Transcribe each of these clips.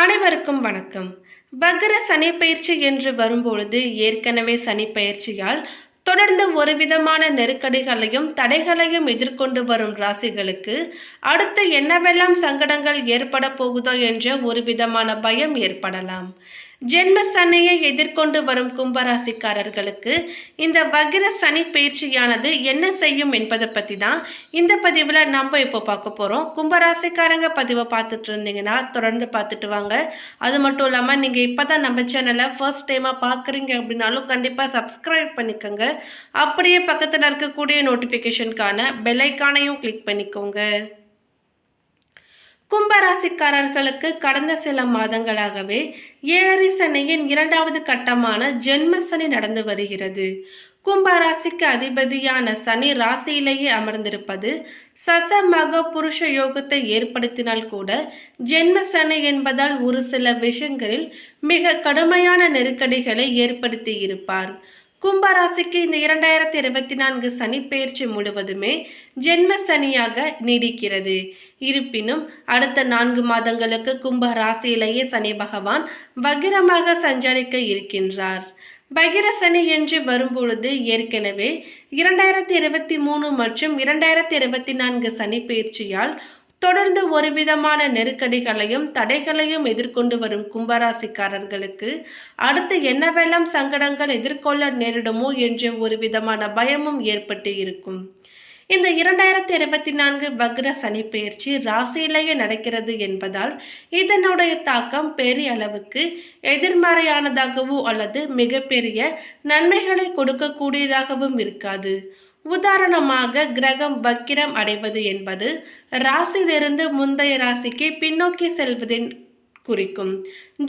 அனைவருக்கும் வணக்கம். வக்ர சனி பயிற்சி என்று வரும்பொழுது ஏற்கனவே சனி பயிற்சியால் தொடர்ந்து ஒரு விதமான நெருக்கடிகளையும் தடைகளையும் எதிர்கொண்டு வரும் ராசிகளுக்கு அடுத்து என்னவெல்லாம் சங்கடங்கள் ஏற்பட போகுதோ என்ற ஒரு விதமான பயம் ஏற்படலாம். ஜென்ம சனியை எதிர்கொண்டு வரும் கும்பராசிக்காரர்களுக்கு இந்த வக்ர சனி பயிற்சியானது என்ன செய்யும் என்பதை பற்றி தான் இந்த பதிவில் நம்ம இப்போ பார்க்க போகிறோம் கும்பராசிக்காரங்க பதிவை பார்த்துட்டு இருந்தீங்கன்னா தொடர்ந்து பார்த்துட்டு வாங்க. அது மட்டும் இல்லாமல் நீங்கள் இப்போ தான் நம்ம சேனலை ஃபர்ஸ்ட் டைமாக பார்க்குறீங்க அப்படின்னாலும் கண்டிப்பாக சப்ஸ்கிரைப் பண்ணிக்கோங்க. அப்படியே பக்கத்தில் இருக்கக்கூடிய நோட்டிஃபிகேஷனுக்கான பெல்லைக்கானையும் கிளிக் பண்ணிக்கோங்க. கும்பராசிக்காரர்களுக்கு கடந்த சில மாதங்களாகவே ஏழரை சனியின் இரண்டாவது கட்டமான ஜென்ம சனி நடந்து வருகிறது. கும்பராசிக்கு அதிபதியான சனி ராசியிலேயே அமர்ந்திருப்பது சச மக புருஷ யோகத்தை ஏற்படுத்தினால் கூட ஜென்ம சனி என்பதால் ஒரு சில விஷயங்களில் மிக கடுமையான நெருக்கடிகளை ஏற்படுத்தி இருப்பார். கும்பராசிக்கு இந்த இரண்டாயிரத்தி இருபத்தி நான்கு சனி பெயர்ச்சி முழுவதுமே ஜென்ம சனியாக நீடிக்கிறது. இருப்பினும் அடுத்த நான்கு மாதங்களுக்கு கும்ப ராசியிலேயே சனி பகவான் பகிரமாக சஞ்சரிக்க இருக்கின்றார். பகிர சனி என்று வரும்பொழுது ஏற்கனவே இரண்டாயிரத்தி இருபத்தி மூணு மற்றும் இரண்டாயிரத்தி இருபத்தி நான்கு சனி பயிற்சியால் தொடர்ந்து ஒரு விதமான நெருக்கடிகளையும் தடைகளையும் எதிர்கொண்டு வரும் கும்பராசிக்காரர்களுக்கு அடுத்து என்னவெல்லாம் சங்கடங்கள் எதிர்கொள்ள நேரிடுமோ என்ற ஒரு விதமான பயமும் ஏற்பட்டு இருக்கும். இந்த இரண்டாயிரத்தி இருபத்தி நான்கு வக்ர சனி பயிற்சி ராசியிலேயே நடக்கிறது என்பதால் இதனுடைய தாக்கம் பெரிய அளவுக்கு எதிர்மறையானதாகவோ அல்லது மிகப்பெரிய நன்மைகளை கொடுக்கக்கூடியதாகவும் இருக்காது. உதாரணமாக கிரகம் வக்கிரம் அடைவது என்பது ராசியிலிருந்து முந்தைய ராசிக்கு பின்னோக்கி செல்வதின் குறிக்கும்.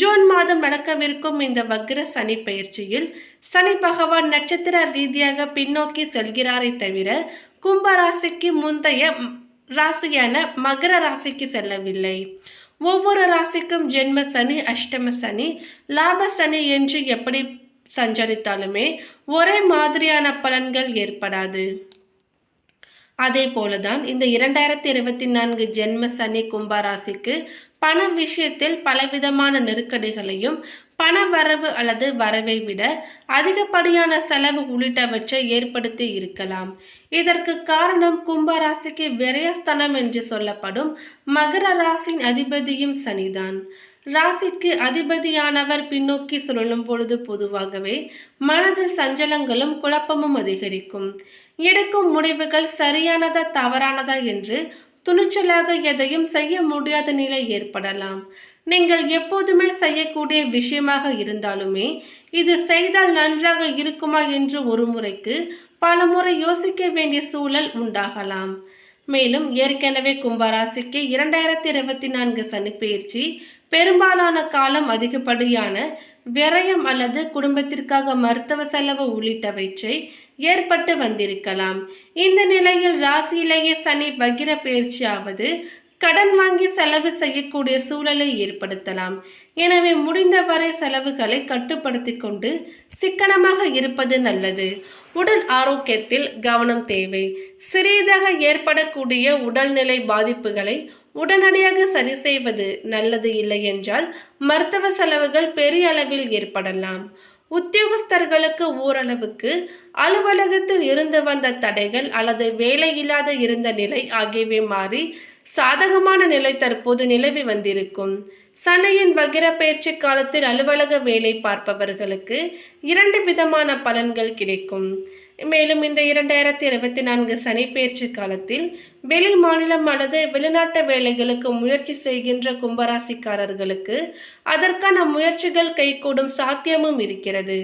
ஜூன் மாதம் நடக்கவிருக்கும் இந்த வக்ர சனி பயிற்சியில் சனி பகவான் நட்சத்திர ரீதியாக பின்னோக்கி செல்கிறாரே தவிர கும்ப ராசிக்கு முந்தைய ராசியான மகர ராசிக்கு செல்லவில்லை. ஒவ்வொரு ராசிக்கும் ஜென்ம சனி அஷ்டம சனி லாப சனி என்று எப்படி சஞ்சரித்தாலுமே ஒரே மாதிரியான பலன்கள் ஏற்படாது. அதே போலதான் இந்த இரண்டாயிரத்தி இருபத்தி நான்கு ஜென்ம சனி கும்பராசிக்கு பண விஷயத்தில் பலவிதமான நெருக்கடிகளையும் பண வரவு அல்லது வரவை விட அதிகப்படியான செலவு உள்ளிட்டவற்றை ஏற்படுத்தி இருக்கலாம். இதற்கு காரணம் கும்பராசிக்கு விரயஸ்தனம் என்று சொல்லப்படும் மகர ராசியின் அதிபதியும் சனிதான். ராசிக்கு அதிபதியானவர் பின்னோக்கி சுழலும் பொழுது பொதுவாகவே மனதில் சஞ்சலங்களும் குழப்பமும் அதிகரிக்கும். எடுக்கும் முடிவுகள் சரியானதா தவறானதா என்று துணிச்சலாக எதையும் செய்ய முடியாத நிலை ஏற்படலாம். நீங்கள் எப்போதுமே செய்யக்கூடிய விஷயமாக இருந்தாலுமே இது செய்தால் நன்றாக இருக்குமா என்று ஒரு முறைக்கு பல முறை யோசிக்க வேண்டிய சூழல் உண்டாகலாம். மேலும் ஏற்கனவே கும்பராசிக்கு இரண்டாயிரத்தி இருபத்தி நான்கு சனிப்பெயர்ச்சி பெரும்பாலான காலம் அதிகப்படியான விரயம் அல்லது குடும்பத்திற்காக மருத்துவ செலவு உள்ளிட்டவற்றை ஏற்பட்டு வந்திருக்கலாம். இந்த நிலையில் ராசியிலேயே சனி பகிர பயிற்சியாவது கடன் வாங்கி செலவு செய்யக்கூடிய சூழலை ஏற்படுத்தலாம். எனவே முடிந்தவரை செலவுகளை கட்டுப்படுத்தி கொண்டு சிக்கனமாக இருப்பது நல்லது. உடல் ஆரோக்கியத்தில் கவனம் தேவை. சிறியதாக ஏற்படக்கூடிய உடல்நிலை பாதிப்புகளை உடனடியாக சரி செய்வது நல்லது இல்லை என்றால் மருத்துவ செலவுகள் பெரிய அளவில் ஏற்படலாம். உத்தியோகஸ்தர்களுக்கு ஓரளவுக்கு அலுவலகத்தில் இருந்து வந்த தடைகள் அல்லது வேலை இல்லாத இருந்த நிலை ஆகியவை மாறி சாதகமான நிலை தற்போது நிலவி வந்திருக்கும். சனையின் வகிர பயிற்சி காலத்தில் அலுவலக வேலை பார்ப்பவர்களுக்கு இரண்டு விதமான பலன்கள் கிடைக்கும். மேலும் இந்த இரண்டாயிரத்தி இருபத்தி நான்கு சனி பயிற்சி காலத்தில் வெளி மாநிலம் அல்லது வெளிநாட்டு வேலைகளுக்கு முயற்சி செய்கின்ற கும்பராசிக்காரர்களுக்கு அதற்கான முயற்சிகள் கைகூடும் சாத்தியமும் இருக்கிறது.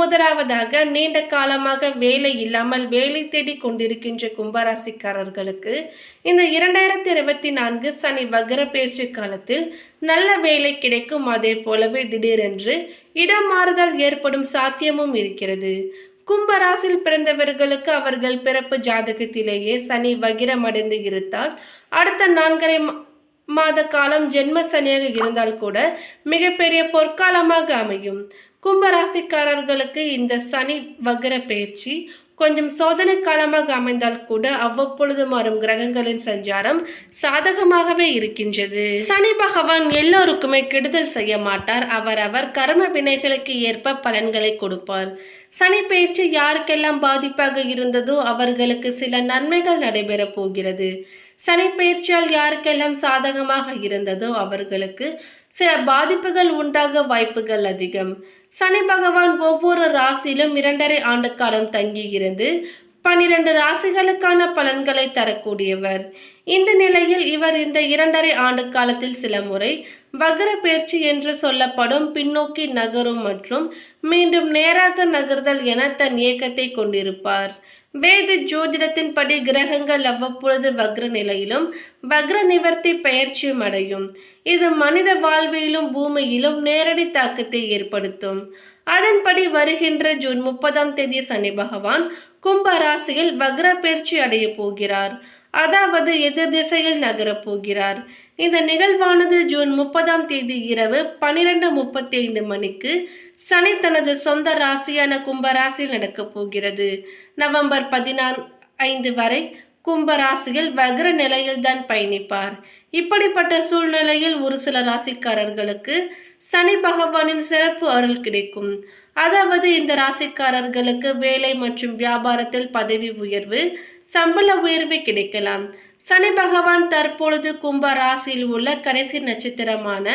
முதலாவதாக நீண்ட காலமாக வேலை இல்லாமல் வேலை தேடி கொண்டிருக்கின்ற கும்பராசிக்காரர்களுக்கு இந்த இரண்டாயிரத்தி இருபத்தி நான்கு சனி வக்ர பயிற்சி காலத்தில் நல்ல வேலை கிடைக்கும். அதே போலவே திடீரென்று இடம் மாறுதல் ஏற்படும் சாத்தியமும் இருக்கிறது. கும்பராசில் பிறந்தவர்களுக்கு அவர்கள் பிறப்பு ஜாதகத்திலேயே சனி வகிரம் அடைந்து இருந்தால் அடுத்த நான்கரை மாத காலம் ஜென்ம சனியாக இருந்தால் கூட மிகப்பெரிய பொற்காலமாக அமையும். கும்பராசிக்காரர்களுக்கு இந்த சனி வக்ர பயிற்சி கொஞ்சம் சோதனை காலமாக அமைந்தால் கூட அவ்வப்பொழுது மாறும் கிரகங்களின் சஞ்சாரம் சாதகமாகவே இருக்கின்றது. சனி பகவான் எல்லோருக்குமே கெடுதல் செய்ய மாட்டார். அவர் அவர் கர்ம வினைகளுக்கு ஏற்ப பலன்களை கொடுப்பார். சனி பயிற்சி யாருக்கெல்லாம் பாதிப்பாக இருந்ததோ அவர்களுக்கு சில நன்மைகள் நடைபெறப் போகிறது. சனி பயிற்சியால் யாருக்கெல்லாம் சாதகமாக இருந்ததோ அவர்களுக்கு சில பாதிப்புகள் உண்டாக வாய்ப்புகள் அதிகம். சனி பகவான் ஒவ்வொரு ராசியிலும் இரண்டரை ஆண்டு காலம் தங்கியிருந்து பனிரெண்டு ராசிகளுக்கான பலன்களை தரக்கூடியவர். இந்த நிலையில் இவர் இந்த இரண்டரை ஆண்டு காலத்தில் சில முறை வக்ர பயிற்சி என்று சொல்லப்படும் பின்னோக்கி நகரும் மற்றும் மீண்டும் நேராக நகர்தல் என தன் இயக்கத்தை கொண்டிருப்பார். வேத ஜோதிடத்தின்படி கிரகங்கள் அவ்வப்பொழுது வக்ர நிலையிலும் வக்ர நிவர்த்தி பெயர்ச்சியும் அடையும். இது மனித வாழ்விலும் பூமியிலும் நேரடி தாக்கத்தை ஏற்படுத்தும். அதன்படி வருகின்ற ஜூன் முப்பதாம் தேதி சனி பகவான் கும்ப ராசியில் வக்ர பயிற்சி அடைய போகிறார். அதாவது எதிர் திசையில் நகரப் போகிறார். இந்த நிகழ்வானது ஜூன் முப்பதாம் தேதி இரவு பனிரெண்டு முப்பத்தி ஐந்து மணிக்கு சனி தனது சொந்த ராசியான கும்பராசியில் நடக்கப் போகிறது. நவம்பர் பதினான் ஐந்து வரை கும்பராசியில் வக்ர நிலையில் தான் பயணிப்பார். இப்படிப்பட்ட சூழ்நிலையில் ஒரு சில ராசிக்காரர்களுக்கு சனி பகவானின் சிறப்பு அருள் கிடைக்கும். அதாவது இந்த ராசிக்காரர்களுக்கு வேலை மற்றும் வியாபாரத்தில் பதவி உயர்வு சம்பள உயர்வு கிடைக்கலாம். சனி பகவான் தற்பொழுது கும்ப ராசியில் உள்ள கடைசி நட்சத்திரமான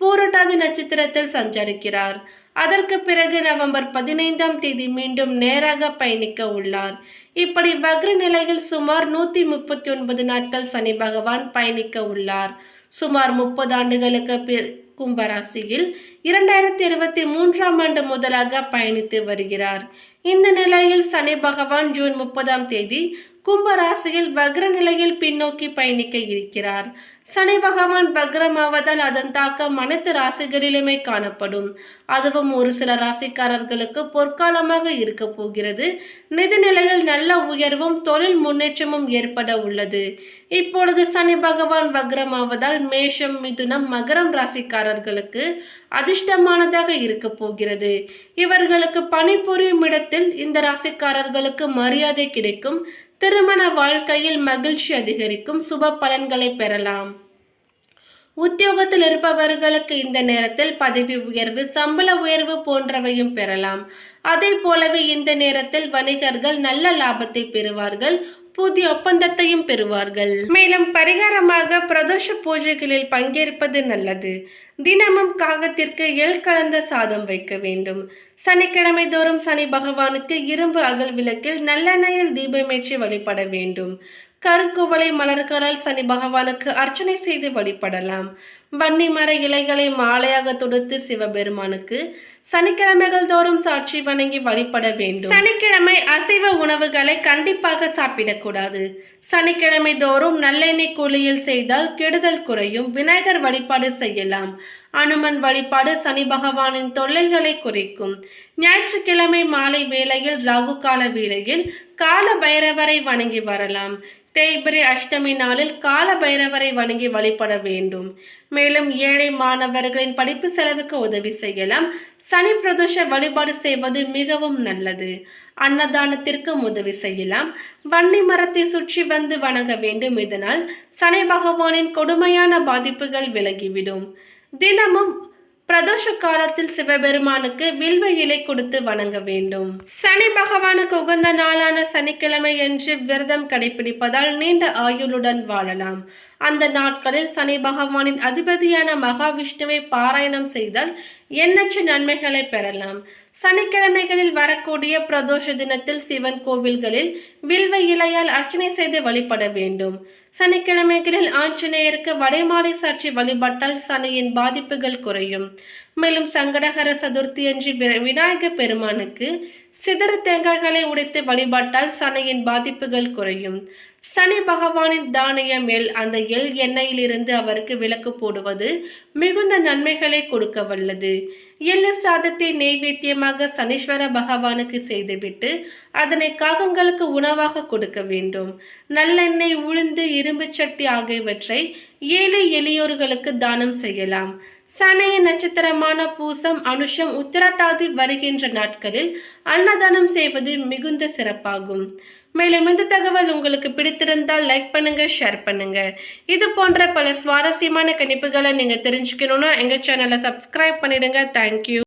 பூரட்டாதி நட்சத்திரத்தில் சஞ்சரிக்கிறார். அதற்கு பிறகு நவம்பர் பதினைந்தாம் தேதி மீண்டும் நேராக பயணிக்க உள்ளார். இப்படி வக்ர நிலையில் சுமார் நூத்தி முப்பத்தி ஒன்பது நாட்கள் சனி பகவான் பயணிக்க உள்ளார். சுமார் முப்பது ஆண்டுகளுக்கு பிற கும்பராசியில் இரண்டாயிரத்தி இருபத்தி மூன்றாம் ஆண்டு முதலாக பயணித்து வருகிறார். இந்த நிலையில் சனி பகவான் ஜூன் முப்பதாம் தேதி கும்பராசியில் வக்ர நிலையில் பின்னோக்கி பயணிக்க இருக்கிறார். சனி பகவான் பக்ரமாவதால் அதன் தாக்கம் அனைத்து ராசிகளிலுமே காணப்படும். அதுவும் ஒரு சில ராசிக்காரர்களுக்கு பொற்காலமாக இருக்க போகிறது. நிதிநிலையில் நல்ல உயர்வும் தொழில் முன்னேற்றமும் ஏற்பட உள்ளது. இப்பொழுது சனி பகவான் வக்ரமாவதால் மேஷம் மிதுனம் மகரம் ராசிக்காரர்களுக்கு அதிர்ஷ்டமானதாக இருக்க போகிறது. இவர்களுக்கு பணிபுரியும் இடத்தில் இந்த ராசிக்காரர்களுக்கு மரியாதை கிடைக்கும். திருமண வாழ்க்கையில் மகிழ்ச்சி அதிகரிக்கும் சுப பலன்களை பெறலாம். உத்தியோகத்தில் இருப்பவர்களுக்கு இந்த நேரத்தில் பதவி உயர்வு சம்பள உயர்வு போன்றவையும் பெறலாம். அதே போலவே இந்த நேரத்தில் வணிகர்கள் நல்ல லாபத்தை பெறுவார்கள். புதிய ஒப்பந்தத்தையும் பெறுவார்கள். மேலும் பரிகாரமாக பிரதோஷ பூஜைகளில் பங்கேற்பது நல்லது. தினமும் காகத்திற்கு எள் கலந்த சாதம் வைக்க வேண்டும். சனிக்கிழமை தோறும் சனி பகவானுக்கு இரும்பு அகல் விளக்கில் நல்லெண்ணெயில் தீபமேற்றி வழிபட வேண்டும். கருக்குவளை மலர்களால் சனி பகவானுக்கு அர்ச்சனை செய்து வழிபடலாம். வன்னி மர இலைகளை மாலையாக தொடுத்து சிவபெருமானுக்கு சனிக்கிழமைகள் தோறும் சாட்சி வணங்கி வழிபட வேண்டும். சனிக்கிழமை அசைவ உணவுகளை கண்டிப்பாக சாப்பிடக்கூடாது. சனிக்கிழமை தோறும் நல்லெண்ணெய் குளியல் செய்தால் கெடுதல் குறையும். விநாயகர் வழிபாடு செய்யலாம். அனுமன் வழிபாடு சனி பகவானின் தொல்லைகளை குறைக்கும். ஞாயிற்றுக்கிழமை மாலை வேளையில் ராகு கால வேளையில் கால பைரவரை வணங்கி வரலாம். தேய்பிரி அஷ்டமி நாளில் கால பைரவரை வணங்கி வழிபட வேண்டும். மேலும் ஏழை மாணவர்களின் படிப்பு செலவுக்கு உதவி செய்யலாம். சனி பிரதோஷ வழிபாடு செய்வது மிகவும் நல்லது. அன்னதானத்திற்கும் உதவி செய்யலாம். வன்னி மரத்தை சுற்றி வந்து வணங்க வேண்டும். இதனால் சனி பகவானின் கொடுமையான பாதிப்புகள் விலகிவிடும். தினமும் பிரதோஷ காலத்தில் சிவபெருமானுக்கு வில்வ இலை கொடுத்து வணங்க வேண்டும். சனி பகவானுக்கு உகந்த நாளான சனிக்கிழமை என்று விரதம் கடைபிடிப்பதால் நீண்ட ஆயுளுடன் வாழலாம். அந்த நாட்களில் சனி பகவானின் அதிபதியான மகாவிஷ்ணுவை பாராயணம் செய்தால் எண்ணற்ற நன்மைகளை பெறலாம். சனிக்கிழமைகளில் வரக்கூடிய பிரதோஷ தினத்தில் சிவன் கோவில்களில் வில்வ இலையால் அர்ச்சனை செய்து வழிபட வேண்டும். சனிக்கிழமைகளில் ஆஞ்சநேயருக்கு வடைமாலை சாற்றி வழிபட்டால் சனியின் பாதிப்புகள் குறையும். மேலும் சங்கடகர சதுர்த்தி அன்று வி- விநாயக பெருமானுக்கு சிதறு தேங்காய்களை உடைத்து வழிபட்டால் சனியின் பாதிப்புகள் குறையும். சனி பகவானின் தானிய மேல் அந்த எள் எண்ணெயிலிருந்து அவருக்கு விளக்கு போடுவது மிகுந்த நன்மைகளை கொடுக்க வல்லது எள்ளு சாதத்தை நெய்வேத்தியமாக சனீஸ்வர பகவானுக்கு செய்துவிட்டு அதனை காகங்களுக்கு உணவாக கொடுக்க வேண்டும். நல்லெண்ணெய் உளுந்து இரும்பு சட்டி ஆகியவற்றை ஏழை எளியோர்களுக்கு தானம் செய்யலாம். சனைய நட்சத்திரமான பூசம் அனுஷம் உத்திரட்டாதி வருகின்ற நாட்களில் அன்னதானம் செய்வது மிகுந்த சிறப்பாகும். மேலும் இந்த தகவல் உங்களுக்கு பிடித்திருந்தால் லைக் பண்ணுங்க ஷேர் பண்ணுங்க. இது போன்ற பல சுவாரஸ்யமான கணிப்புகளை நீங்க தெரிஞ்சுக்கணும்னா எங்க சேனலை சப்ஸ்கிரைப் பண்ணிடுங்க. தேங்க்யூ